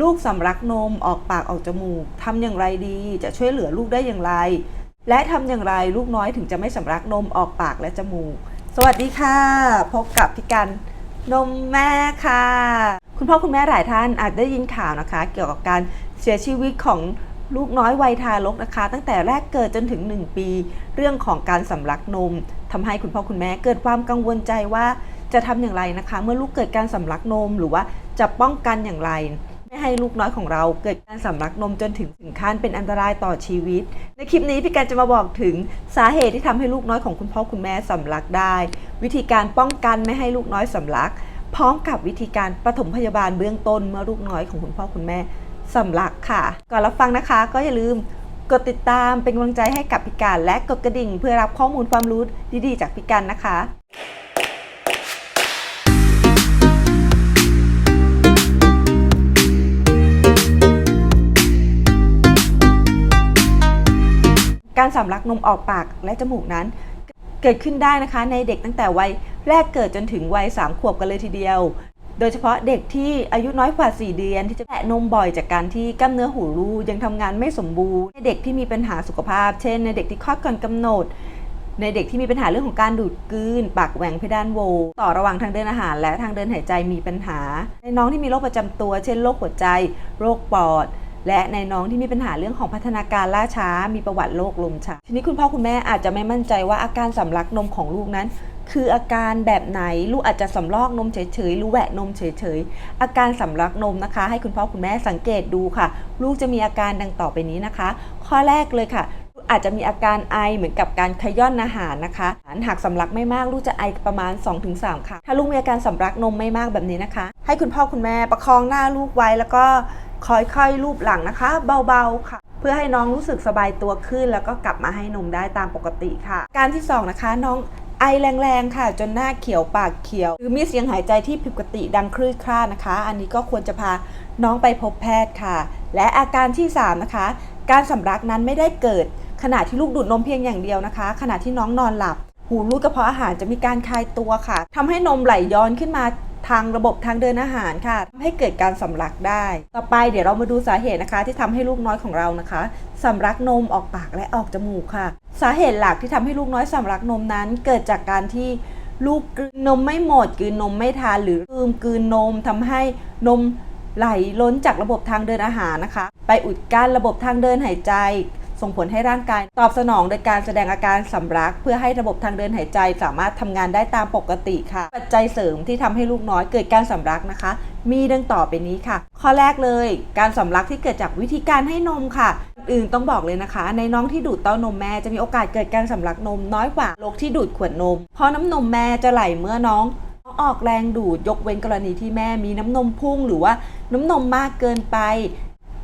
ลูกสำลักนมออกปากออกจมูกทำอย่างไรดีจะช่วยเหลือลูกได้อย่างไร และทำอย่างไรลูกน้อยถึงจะไม่สำลักนมออกปากและจมูก สวัสดีค่ะ พบกับพี่กันนมแม่ค่ะ คุณพ่อคุณแม่หลายท่านอาจได้ยินข่าวนะคะ เกี่ยวกับการเสียชีวิตของลูกน้อยวัยทารกนะคะ ตั้งแต่แรกเกิดจนถึง 1 ปี เรื่องของการสำลักนมทำให้คุณพ่อคุณแม่เกิดความกังวลใจว่าจะทำอย่างไรนะคะ เมื่อลูกเกิดการสำลักนมหรือว่าจะป้องกันอย่างไร ให้ลูกน้อยของเราเกิดการสำลักนมจนถึงถึงขั้นเป็นอันตรายต่อชีวิต ในคลิปนี้พี่การจะมาบอกถึงสาเหตุที่ทำให้ลูกน้อยของคุณพ่อคุณแม่สำลักได้ วิธีการป้องกันไม่ให้ลูกน้อยสำลัก พร้อมกับวิธีการปฐมพยาบาลเบื้องต้นเมื่อลูกน้อยของคุณพ่อคุณแม่สำลักค่ะ ก่อนรับฟังนะคะ ก็อย่าลืมกดติดตามเป็นกำลังใจให้กับพี่การและกดกระดิ่ง เพื่อรับข้อมูลความรู้ดีๆ จากพี่การนะคะ การสำลักนมออกปากและจมูกนั้น เกิดขึ้นได้นะคะในเด็กตั้งแต่วัยแรกเกิดจนถึงวัย 3 ขวบกันเลยทีเดียว โดยเฉพาะเด็กที่อายุน้อยกว่า 4 เดือน ที่จะแตะนมบ่อยจากการที่กล้ามเนื้อหูรูยังทำงานไม่สมบูรณ์ในเด็กที่มีปัญหาสุขภาพ เช่น ในเด็กที่คลอดก่อนกำหนด ในเด็กที่มีปัญหาเรื่องของการดูดกลืน ปากแหว่งเพดานโว ต่อระหว่างทางเดินอาหาร และทางเดินหายใจมีปัญหา ในน้องที่มีโรคประจำตัว เช่นโรคหัวใจ โรคปอด และในน้องที่มีปัญหาเรื่องของพัฒนาการล่าช้า มีประวัติโรคลมชักทีนี้คุณพ่อคุณแม่อาจจะไม่มั่นใจว่าอาการสำลักนมของลูกนั้น คืออาการแบบไหนลูกอาจจะสำลอกนมเฉยๆหรือแหวะนมเฉยๆอาการสำลักนมนะคะ ให้คุณพ่อคุณแม่สังเกตดูค่ะ ลูกจะมีอาการดังต่อไปนี้นะคะ ข้อแรกเลยค่ะอาจจะมีอาการไอเหมือนกับการขย้อนอาหารนะคะหากสำลักไม่มากลูกจะไอประมาณ 2-3 ครั้งถ้าลูกมีอาการสำลักนมไม่มากแบบนี้นะคะ ให้คุณพ่อคุณแม่ประคองหน้าลูกไว้แล้วก็ ค่อยๆลูบหลังนะคะ เบาๆค่ะ เพื่อให้น้องรู้สึกสบายตัวขึ้น แล้วก็กลับมาให้นมได้ตามปกติค่ะ การที่สองนะคะน้องไอแรงๆ ค่ะ จนหน้าเขียวปากเขียว หรือมีเสียงหายใจที่ผิดปกติดังคลื่นคลาดนะคะ อันนี้ก็ควรจะพาน้องไปพบแพทย์ค่ะ และอาการที่สามนะคะ การสำลักนั้นไม่ได้เกิด ขณะที่ลูกดูดนมเพียงอย่างเดียวนะคะ ขณะที่น้องนอนหลับ หูรูดกระเพาะอาหารจะมีการคลายตัวค่ะทำให้นมไหลย้อนขึ้นมา ทางระบบทางเดินอาหารค่ะทำให้เกิดการสำลักได้ ต่อไปเดี๋ยวเรามาดูสาเหตุนะคะ ที่ทำให้ลูกน้อยของเรานะคะสำลักนมออกปากและออกจมูกค่ะ สาเหตุหลักที่ทำให้ลูกน้อยสำลักนมนั้นเกิดจากการที่ลูกกลืนนมไม่หมดกลืนนมไม่ทานหรือลืมกลืนนมทำให้นมไหลล้นจากระบบทางเดินอาหารนะคะ ไปอุดกั้นระบบทางเดินหายใจ ส่งผลให้ร่างกาย ตอบสนองโดยการแสดงอาการสำลัก เพื่อให้ระบบทางเดินหายใจสามารถทำงานได้ตามปกติค่ะ ปัจจัยเสริมที่ทำให้ลูกน้อยเกิดการสำลักนะคะ มีดังต่อไปนี้ค่ะ ข้อแรกเลย การสำลักที่เกิดจากวิธีการให้นมค่ะ อื่นต้องบอกเลยนะคะ ในน้องที่ดูดเต้านมแม่จะมีโอกาสเกิดการสำลักนมน้อยกว่าโรคที่ดูดขวดนม เพราะน้ำนมแม่จะไหลเมื่อน้องออกแรงดูดยกเว้นกรณีที่แม่มีน้ำนมพุ่งหรือว่าน้ำนมมากเกินไป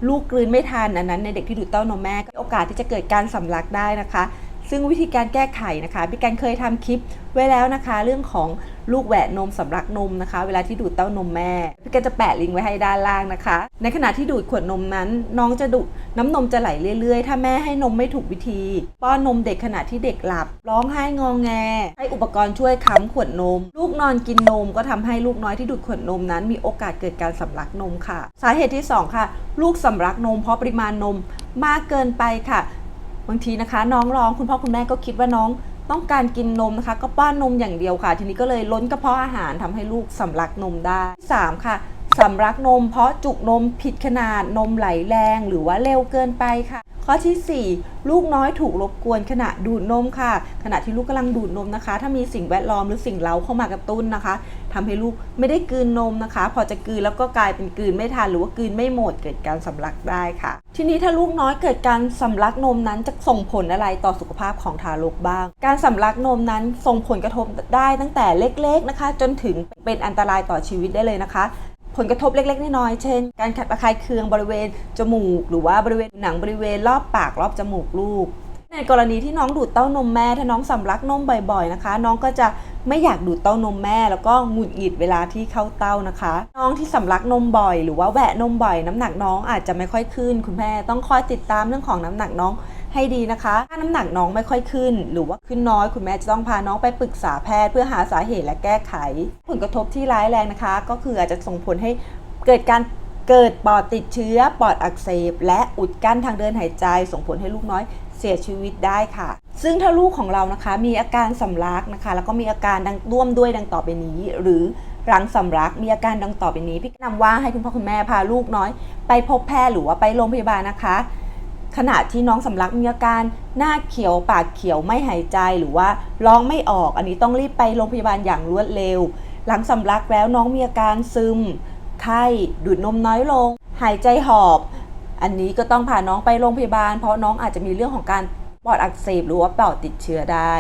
ลูกกลืนไม่ทันอันนั้นในเด็กที่ดูดเต้านมแม่ก็มีโอกาสที่จะเกิดการสำลักได้นะคะ ซึ่งวิธีการแก้ไขนะคะพี่กนเคยทำคลิป ไว้แล้วนะคะ เรื่องของลูกแหวะนมสำลักนมนะคะ เวลาที่ดูดเต้านมแม่ พี่กจะแปะลิงก์ไว้ให้ด้านล่างนะคะ ในขณะที่ดูดขวดนมนั้น น้องจะดูดน้ำนมจะไหลเรื่อยๆ ถ้าแม่ให้นมไม่ถูกวิธี ป้อนนมเด็กขณะที่เด็กหลับ ร้องไห้งองแง ให้อุปกรณ์ช่วยค้ำขวดนม ลูกนอนกินนมก็ทำให้ลูกน้อยที่ดูดขวดนมนั้น มีโอกาสเกิดการสำลักนมค่ะ สาเหตุที่สองค่ะ ลูกสำลักนมเพราะปริมาณนมมากเกินไปค่ะบางทีนะคะ น้องร้องคุณพ่อคุณแม่ก็คิดว่าน้อง ต้องการกินนมนะคะ ก็ป้อนนมอย่างเดียวค่ะ ทีนี้ก็เลยล้นกระเพาะอาหารทำให้ลูกสำลักนมได้สามค่ะสำลักนม เพราะจุกนมผิดขนาดนมไหลแรงหรือว่าเร็วเกินไปค่ะ ข้อทีสี่ 4 ลูกน้อยถูกรบกวนขณะดูดนมค่ะ ขณะที่ลูกกำลังดูดนมนะคะ ถ้ามีสิ่งแวดล้อมหรือสิ่งเล้าเข้ามากระตุ้นนะคะ ทำให้ลูกไม่ได้กลืนนมนะคะ พอจะกลืนแล้วก็กลายเป็นกลืนไม่ทันหรือว่ากลืนไม่หมดเกิดการสำลักได้ค่ะ ทีนี้ถ้าลูกน้อยเกิดการสำลักนมนั้นจะส่งผลอะไรต่อสุขภาพของทารกบ้าง การสำลักนมนั้นส่งผลกระทบได้ตั้งแต่เล็กๆนะคะ จนถึงเป็นอันตรายต่อชีวิตได้เลยนะคะผลกระทบเล็กๆ น้อยๆ เช่น การขัดระคายเคืองบริเวณจมูก หรือว่าบริเวณหนังบริเวณรอบปากรอบจมูกลูก ในกรณีที่น้องดูดเต้านมแม่ถ้าน้องสำลักนมบ่อยๆนะคะ น้องก็จะไม่อยากดูดเต้านมแม่ แล้วก็หงุดหงิดเวลาที่เข้าเต้านะคะ น้องที่สำลักนมบ่อย หรือว่าแหวะนมบ่อย น้ำหนักน้องอาจจะไม่ค่อยขึ้น คุณแม่ต้องคอยติดตามเรื่องของน้ำหนักน้องให้ดีนะคะ ถ้าน้ำหนักน้องไม่ค่อยขึ้น หรือว่าขึ้นน้อย คุณแม่จะต้องพาน้องไปปรึกษาแพทย์เพื่อหาสาเหตุและแก้ไข ผลกระทบที่ร้ายแรงนะคะ ก็คืออาจจะส่งผลให้เกิดการเกิดปอดติดเชื้อ ปอดอักเสบ และอุดกั้นทางเดินหายใจ ส่งผลให้ลูกน้อย เสียชีวิตได้ค่ะ ซึ่งถ้าลูกของเรานะคะ มีอาการสำลักนะคะ แล้วก็มีอาการดังร่วมด้วยดังต่อไปนี้ หรือรังสำลักมีอาการดังต่อไปนี้ พี่แนะนำว่าให้คุณพ่อคุณแม่พาลูกน้อย ไปพบแพทย์หรือว่าไปโรงพยาบาลนะคะ ขณะที่น้องสำลักมีอาการหน้าเขียวปากเขียวไม่หายใจหรือว่าร้องไม่ออก อันนี้ต้องรีบไปโรงพยาบาลอย่างรวดเร็ว หลังสำลักแล้วน้องมีอาการซึม ไข้ดูดนมน้อยลง หายใจหอบ อันนี้ก็ต้องพาน้องไปโรงพยาบาล เพราะน้องอาจจะมีเรื่องของการปอดอักเสบหรือว่าปอดติดเชื้อได้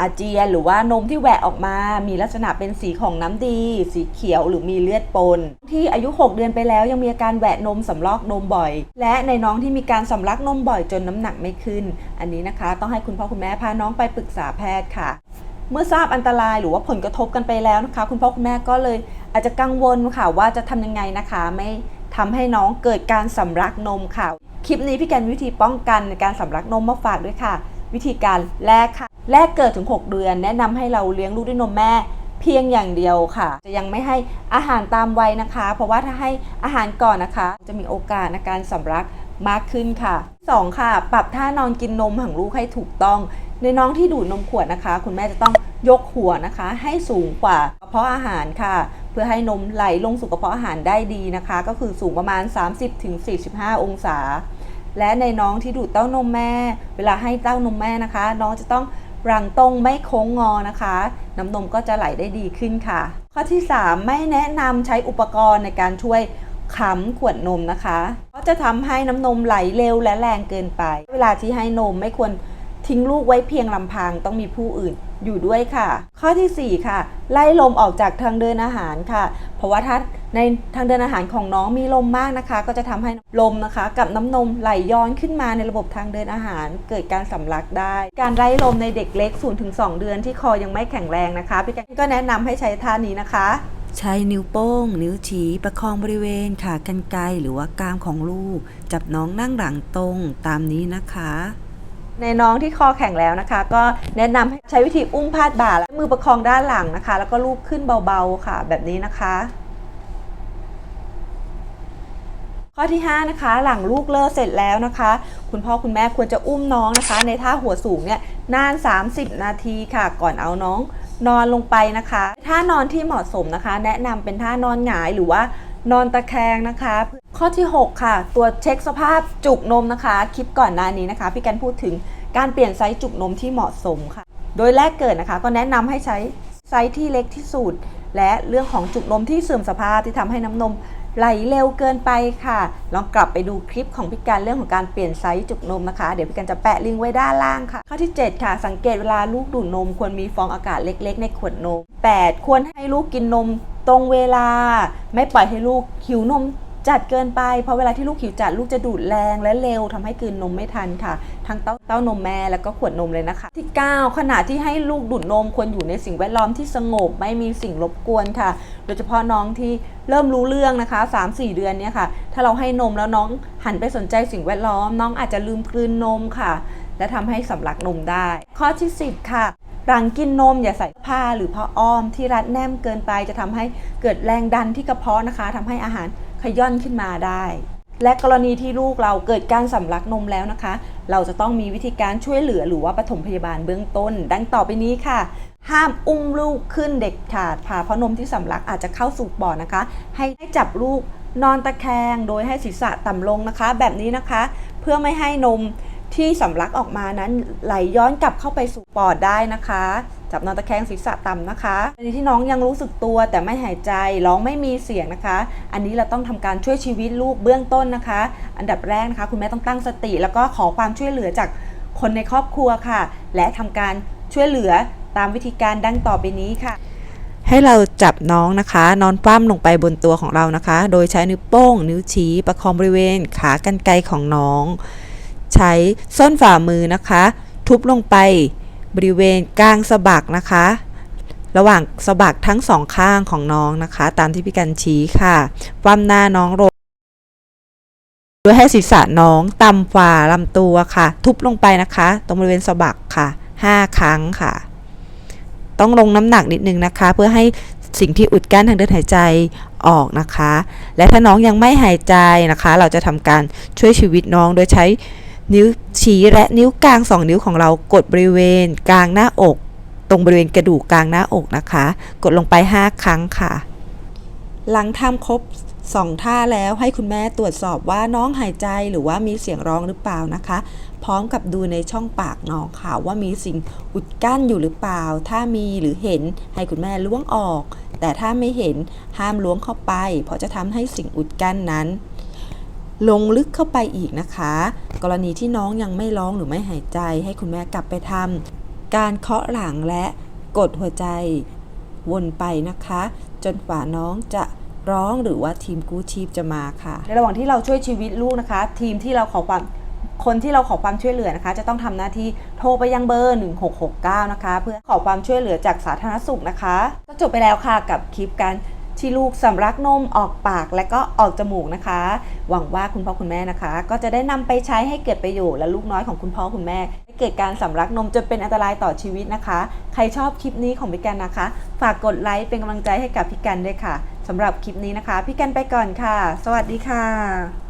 อาเจียนหรือว่านมที่แหวะออกมา มีลักษณะเป็นสีของน้ำดี สีเขียวหรือมีเลือดปน ที่อายุ 6 เดือนไปแล้วยังมีอาการแหวะนมสำลอกนมบ่อย และในน้องที่มีการสำลักนมบ่อยจนน้ำหนักไม่ขึ้น อันนี้นะคะ ต้องให้คุณพ่อคุณแม่พาน้องไปปรึกษาแพทย์ค่ะเมื่อทราบอันตรายหรือว่าผลกระทบกันไปแล้วนะคะ คุณพ่อคุณแม่ก็เลยอาจจะกังวลค่ะว่าจะทำยังไงนะคะ ไม่ ทำให้น้องเกิดการสำลักนมค่ะ คลิปนี้พี่แกนวิธีป้องกันการสำลักนมมาฝากด้วยค่ะ วิธีการแรกค่ะ แรกเกิดถึง 6 เดือน แนะนำให้เราเลี้ยงลูกด้วยนมแม่เพียงอย่างเดียวค่ะ จะยังไม่ให้อาหารตามวัยนะคะ เพราะว่าถ้าให้อาหารก่อนนะคะ จะมีโอกาสในการสำลักมากขึ้นค่ะ 2 ค่ะ ปรับท่านอนกินนมของลูกให้ถูกต้อง ในน้องที่ดูดนมขวดนะคะ คุณแม่จะต้องยกหัวนะคะ ให้สูงกว่ากระเพาะอาหารค่ะ พื่อให้นมไหลลงสู่กระเพาะอาหารได้ดีนะคะ ก็คือสูงประมาณ 30-45 องศา และในน้องที่ดูดเต้านมแม่ เวลาให้เต้านมแม่นะคะ น้องจะต้องรังตรงไม่โค้งงอนะคะ น้ำนมก็จะไหลได้ดีขึ้นค่ะ ข้อที่ 3 ไม่แนะนำใช้อุปกรณ์ในการช่วยค้ำขวดนมนะคะเพราะจะทำให้น้ำนมไหลเร็วและแรงเกินไป เวลาที่ให้นมไม่ควรทิ้งลูกไว้เพียงลำพังต้องมีผู้อื่น อยู่ด้วยค่ะ ข้อทีสี่ 4 ค่ะ ไล่ลมออกจากทางเดินอาหารค่ะ เพราะว่าถ้าในทางเดินอาหารของน้องมีลมมากนะคะ ก็จะทำให้ลมนะคะ กับน้ำนมไหลย้อนขึ้นมาในระบบทางเดินอาหาร เกิดการสำลักได้ การไล่ลมในเด็กเล็ก0-2 เดือนที่คอยังไม่แข็งแรงนะคะพี่แกนก็แนะนำให้ใช้ท่านี้นะคะใช้นิ้วโป้ง นิ้วชี้ประคองบริเวณขากรรไกรหรือว่ากามของลูก จับน้องนั่งหลังตรงตามนี้นะคะ ในน้องที่คอแข็งแล้วนะคะ ก็แนะนำให้ใช้วิธีอุ้มพาดบ่าและมือประคองด้านหลังนะคะ แล้วก็ลูกขึ้นเบาๆค่ะ แบบนี้นะคะ ข้อที่ 5 นะคะ หลังลูกเลิกเสร็จแล้วนะคะ คุณพ่อคุณแม่ควรจะอุ้มน้องนะคะ ในท่าหัวสูงเนี่ยนาน 30 นาทีค่ะ ก่อนเอาน้องนอนลงไปนะคะ ท่านอนที่เหมาะสมนะคะ แนะนำเป็นท่านอนหงายหรือว่า นอนตะแคงนะคะ ข้อที่ 6 ค่ะ ตรวจเช็คสภาพจุกนมนะคะ คลิปก่อนหน้านี้นะคะ พี่กันพูดถึงการเปลี่ยนไซส์จุกนมที่เหมาะสมค่ะ โดยแรกเกิดนะคะ ก็แนะนำให้ใช้ไซส์ที่เล็กที่สุดและเรื่องของจุกนมที่เสื่อมสภาพที่ทำให้น้ำนมไหลเร็วเกินไปค่ะ ลองกลับไปดูคลิปของพี่การเรื่องของการเปลี่ยนไซส์จุกนมนะคะ เดี๋ยวพี่การจะแปะลิงก์ไว้ด้านล่างค่ะ ข้อที่ 7 ค่ะ สังเกตเวลาลูกดูดนม ควรมีฟองอากาศเล็ก ๆ ในขวดนม 8 ควรให้ลูกกินนม ตรงเวลาไม่ปล่อยให้ลูกหิวนมจัดเกินไป เพราะเวลาที่ลูกหิวจัดลูกจะดูดแรงและเร็วทำให้กลืนนมไม่ทันค่ะ ทั้งเต้าเต้านมแม่แล้วก็ขวดนมเลยนะคะ ที่ 9 ขณะที่ให้ลูกดูดนมควรอยู่ในสิ่งแวดล้อมที่สงบ ไม่มีสิ่งรบกวนค่ะ โดยเฉพาะน้องที่เริ่มรู้เรื่องนะคะ 3-4 เดือนเนี่ยค่ะ ถ้าเราให้นมแล้วน้องหันไปสนใจสิ่งแวดล้อม น้องอาจจะลืมกลืนนมค่ะ และทำให้สำลักนมได้ ข้อที่ 10 ค่ะ หลังกินนมอย่าใส่ผ้าหรือผ้าอ้อมที่รัดแน่เกินไปจะทำให้เกิดแรงดันที่กระเพาะนะคะทำให้อาหารขย่อนขึ้นมาได้ และกรณีที่ลูกเราเกิดการสำลักนมแล้วนะคะ เราจะต้องมีวิธีการช่วยเหลือหรือว่าปฐมพยาบาลเบื้องต้น ดังต่อไปนี้ค่ะ ห้ามอุ้มลูกขึ้นเด็กขาดผ่าเพราะนมที่สำลักอาจจะเข้าสู่ปอดนะคะ ให้จับลูกนอนตะแคงโดยให้ศีรษะต่ำลงนะคะ แบบนี้นะคะ เพื่อไม่ให้นม ที่สำลักออกมานั้นไหลย้อนกลับเข้าไปสู่ปอดได้นะคะ จับนอนตะแคงศีรษะต่ำนะคะในที่น้องยังรู้สึกตัวแต่ไม่หายใจร้องไม่มีเสียงนะคะ อันนี้เราต้องทำการช่วยชีวิตลูกเบื้องต้นนะคะ อันดับแรกนะคะ คุณแม่ต้องตั้งสติ แล้วก็ขอความช่วยเหลือจากคนในครอบครัวค่ะ และทำการช่วยเหลือตามวิธีการดังต่อไปนี้ค่ะ ให้เราจับน้องนะคะ นอนคว่ำลงไปบนตัวของเรานะคะ โดยใช้นิ้วโป้ง นิ้วชี้ประคองบริเวณ ขากรรไกรของน้อง ใช้ส้นฝ่ามือนะคะ ทุบลงไปบริเวณกลางสะบักนะคะ ระหว่างสะบักทั้งสองข้างของน้องนะคะ ตามที่พี่กันชี้ค่ะคว่ำหน้าน้องลงโดยให้ศีรษะน้องต่ำฝ่าลำตัวค่ะ ทุบลงไปนะคะ ตรงบริเวณสะบักค่ะ5 ครั้งค่ะ ต้องลงน้ำหนักนิดนึงนะคะ เพื่อให้สิ่งที่อุดกั้นทางเดินหายใจออกนะคะ และถ้าน้องยังไม่หายใจนะคะ เราจะทำการช่วยชีวิตน้องโดยใช้ นิ้วชี้และนิ้วกลาง2นิ้วของเรากดบริเวณ กลางหน้าอก ตรงบริเวณกระดูกกลางหน้าอกนะคะ กดลงไป 5 ครั้งค่ะ หลังทำครบ2ท่าแล้วให้คุณแม่ตรวจสอบว่าน้องหายใจหรือว่ามีเสียงร้องหรือเปล่านะคะ พร้อมกับดูในช่องปากน้องค่ะว่ามีสิ่งอุดกั้นอยู่หรือเปล่า ถ้ามีหรือเห็นให้คุณแม่ล้วงออก แต่ถ้าไม่เห็นห้ามล้วงเข้าไป เพราะจะทำให้สิ่งอุดกั้นนั้น ลงลึกเข้าไปอีกนะคะ กรณีที่น้องยังไม่ร้องหรือไม่หายใจ ให้คุณแม่กลับไปทำการเคาะหลังและกดหัวใจวนไปนะคะ จนกว่าน้องจะร้องหรือว่าทีมกู้ชีพจะมาค่ะ ในระหว่างที่เราช่วยชีวิตลูกนะคะ ทีมที่เราขอความคนที่เราขอความช่วยเหลือนะคะ จะต้องทำหน้าที่โทรไปยังเบอร์ 1669 นะคะ เพื่อขอความช่วยเหลือจากสาธารณสุขนะคะ ก็จบไปแล้วค่ะกับคลิปการ ที่ลูกสำลักนมออกปากและก็ออกจมูกนะคะ หวังว่าคุณพ่อคุณแม่นะคะ ก็จะได้นำไปใช้ให้เกิดประโยชน์และลูกน้อยของคุณพ่อคุณแม่ให้เกิดการสำลักนมจนเป็นอันตรายต่อชีวิตนะคะ ใครชอบคลิปนี้ของพี่กันนะคะ ฝากกดไลค์เป็นกำลังใจให้กับพี่กันด้วยค่ะสำหรับคลิปนี้นะคะ พี่กันไปก่อนค่ะ สวัสดีค่ะ